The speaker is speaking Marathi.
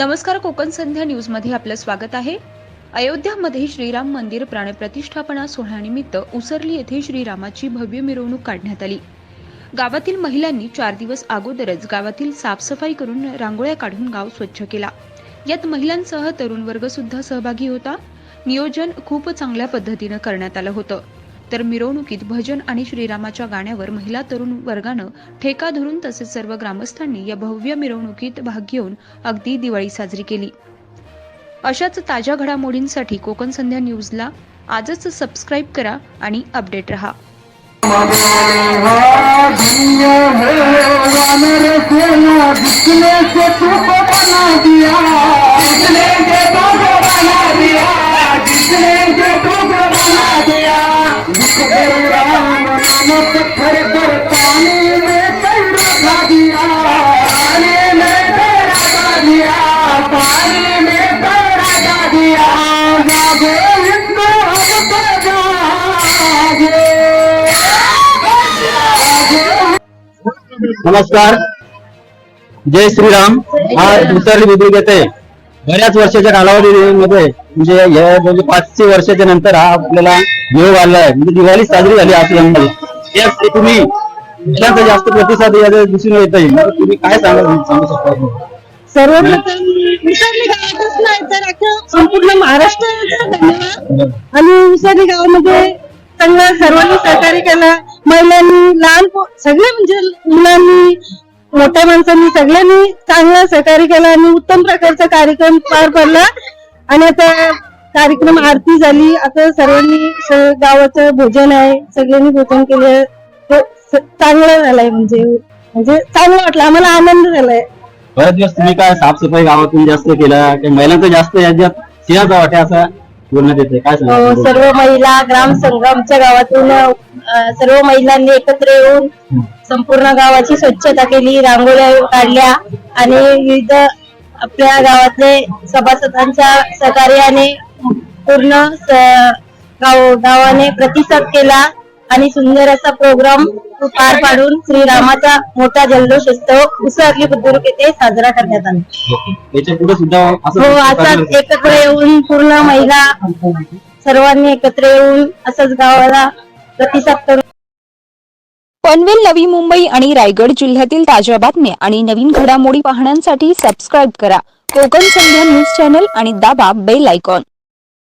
नमस्कार कोकण संध्या न्यूजमध्ये आपलं स्वागत आहे. अयोध्यामध्ये श्रीराम मंदिर प्राणप्रतिष्ठापना सोहळ्यानिमित्त उसरली येथे श्रीरामाची भव्य मिरवणूक काढण्यात आली. गावातील महिलांनी चार दिवस अगोदरच गावातील साफसफाई करून रांगोळ्या काढून गाव स्वच्छ केला. यात महिलांसह तरुण वर्ग सुद्धा सहभागी होता. नियोजन खूप चांगल्या पद्धतीनं करण्यात आलं होतं. तर मिरवणुकीत भजन आणि श्रीरामाच्या गाण्यावर महिला तरुण वर्गानं ठेका धरून तसेच सर्व ग्रामस्थांनी या भव्य मिरवणुकीत भाग घेऊन अगदी दिवाळी साजरी केली. अशाच ताज्या घडामोडींसाठी कोकण संध्या न्यूजला आजच सबस्क्राईब करा आणि अपडेट रहा. नमस्कार। जय श्रीराम। हा उतरली बुद्रुक येते बऱ्याच वर्षाच्या कालावधीमध्ये म्हणजे या म्हणजे पाचशे वर्षाच्या नंतर हा आपल्याला योग आला आहे म्हणजे दिवाळी साजरी झाली असल्यामुळे यासाठी तुम्ही जास्त प्रतिसाद याचा दिसून येत आहे तुम्ही काय सांगा सांगू शकता सर्वप्रथम विसरली गावातच नाही तर संपूर्ण महाराष्ट्राचा धन्यवाद. आणि विसरली गावामध्ये चांगलं सर्वांनी सहकार्य केलं. महिलांनी लहान पो- सगळे म्हणजे मुलांनी मोठ्या माणसांनी सगळ्यांनी चांगलं सहकार्य केलं आणि उत्तम प्रकारचा कार्यक्रम पार पडला. आणि आता कार्यक्रम आरती झाली. आता सर्वांनी स- गावाचं भोजन आहे. सगळ्यांनी भोजन केलं. स- चांगलं झालंय म्हणजे. म्हणजे चांगलं वाटलं. आम्हाला आनंद झालाय. बरेच दिवस तुम्ही काय साफसफाई गावातून जास्त केला काही महिलांचा जास्त याच्यात सिंहाचा वाट्या असा बोलण्यात येते काय हो, सांगा सर्व महिला ग्राम संग्रामच्या गावातून अ, सर्व महिलांनी एकत्र येऊन संपूर्ण गावाची स्वच्छता केली रांगोळ्या काढल्या आणि विविध आपल्या गावातले सभासदांच्या सहकार्याने पूर्ण स- गाव गावाने प्रतिसाद केला. आणि सुंदर असा प्रोग्राम पार पाडून श्रीरामाचा मोठा जल्लोषोत्सव उसरली बुद्रुक येथे साजरा करण्यात आला. याच्यापुढे सुद्धा हो असाच एकत्र येऊन पूर्ण महिला सर्वांनी एकत्र येऊन असंच गावाला प्रतिसाद करून पनवेल नवी मुंबई आणि रायगड जिल्ह्यातील ताज्या बातम्या आणि नवीन घडामोडी पाहण्यासाठी सबस्क्राईब करा. कोकण संध्या न्यूज चॅनल आणि दाबा बेल आयकॉन